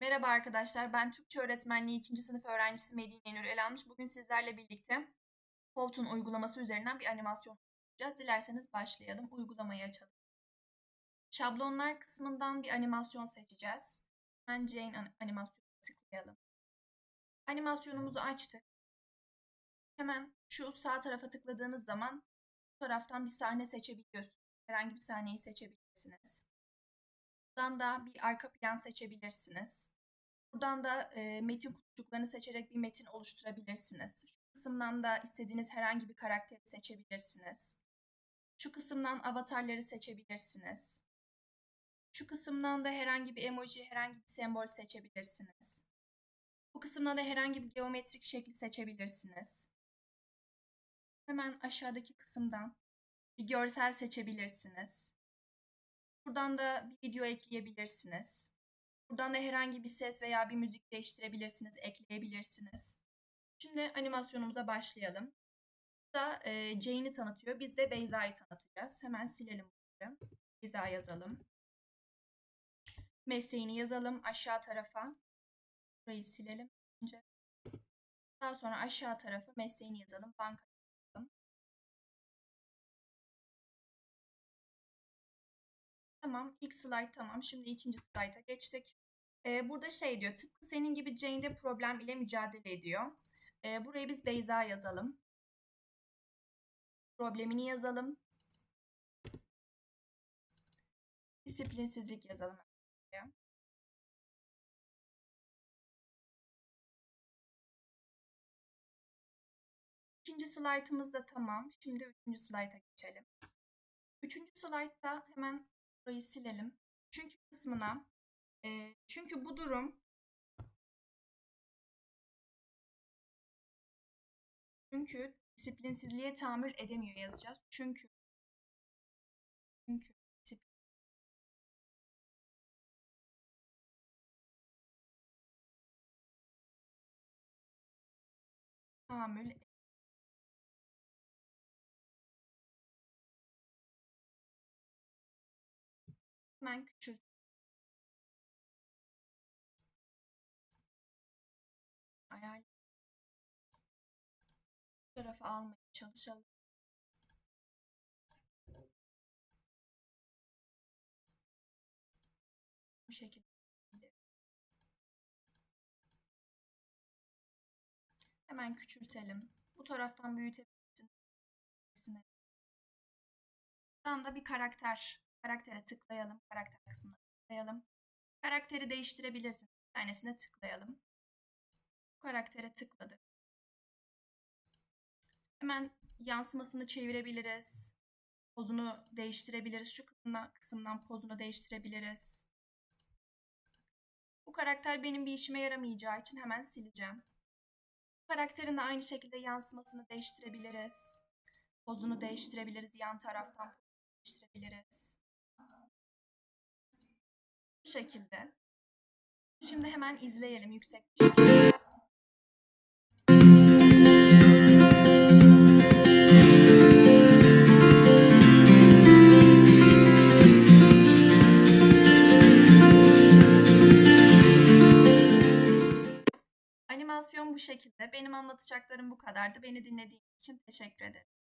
Merhaba arkadaşlar, ben Türkçe öğretmenliği 2. sınıf öğrencisi Medine Nur Elanmış. Bugün sizlerle birlikte Koltuğun uygulaması üzerinden bir animasyon yapacağız. Dilerseniz başlayalım. Uygulamayı açalım. Şablonlar kısmından bir animasyon seçeceğiz. Hemen Jane an- animasyonuna tıklayalım. Animasyonumuzu açtık. Hemen şu sağ tarafa tıkladığınız zaman bu taraftan bir sahne seçebiliyorsunuz. Herhangi bir sahneyi seçebilirsiniz. Buradan da bir arka plan seçebilirsiniz. Buradan da e, metin kutucuklarını seçerek bir metin oluşturabilirsiniz. Şu kısımdan da istediğiniz herhangi bir karakteri seçebilirsiniz. Şu kısımdan avatarları seçebilirsiniz. Şu kısımdan da herhangi bir emoji, herhangi bir sembol seçebilirsiniz. Bu kısımdan da herhangi bir geometrik şekli seçebilirsiniz. Hemen aşağıdaki kısımdan bir görsel seçebilirsiniz. Buradan da bir video ekleyebilirsiniz. Buradan da herhangi bir ses veya bir müzik değiştirebilirsiniz, ekleyebilirsiniz. Şimdi animasyonumuza başlayalım. Burada e, Jane'i tanıtıyor. Biz de Beyza'yı tanıtacağız. Hemen silelim bunları. Beyza yazalım. Mesleğini yazalım aşağı tarafa. Burayı silelim önce. Daha sonra aşağı tarafa mesleğini yazalım. Banka Tamam. ilk slide tamam. Şimdi ikinci slayda geçtik. Ee, burada şey diyor. Tıpkı senin gibi Jane de problem ile mücadele ediyor. Ee, buraya biz Beyza yazalım. Problemini yazalım. Disiplinsizlik yazalım. İkinci slaytımız da tamam. Şimdi üçüncü slayta geçelim. Üçüncü slaytta hemen burayı silelim. Çünkü kısmına e, çünkü bu durum çünkü disiplinsizliğe tahammül edemiyor yazacağız. Çünkü çünkü tahammül hemen küçült. Hayal bu tarafa almaya çalışalım. Bu şekilde. Hemen küçültelim. Bu taraftan büyütebilirsin. Buradan da bir karakter. Karaktere tıklayalım. Karakter kısmına tıklayalım. Karakteri değiştirebilirsin. Bir tanesine tıklayalım. Karaktere tıkladık. Hemen yansımasını çevirebiliriz. Pozunu değiştirebiliriz. Şu kısımdan, kısımdan pozunu değiştirebiliriz. Bu karakter benim bir işime yaramayacağı için hemen sileceğim. Bu karakterin de aynı şekilde yansımasını değiştirebiliriz. Pozunu değiştirebiliriz. Yan taraftan değiştirebiliriz. Bu şekilde. Şimdi hemen izleyelim yüksek bir şekilde. Animasyon bu şekilde. Benim anlatacaklarım bu kadardı. Beni dinlediğiniz için teşekkür ederim.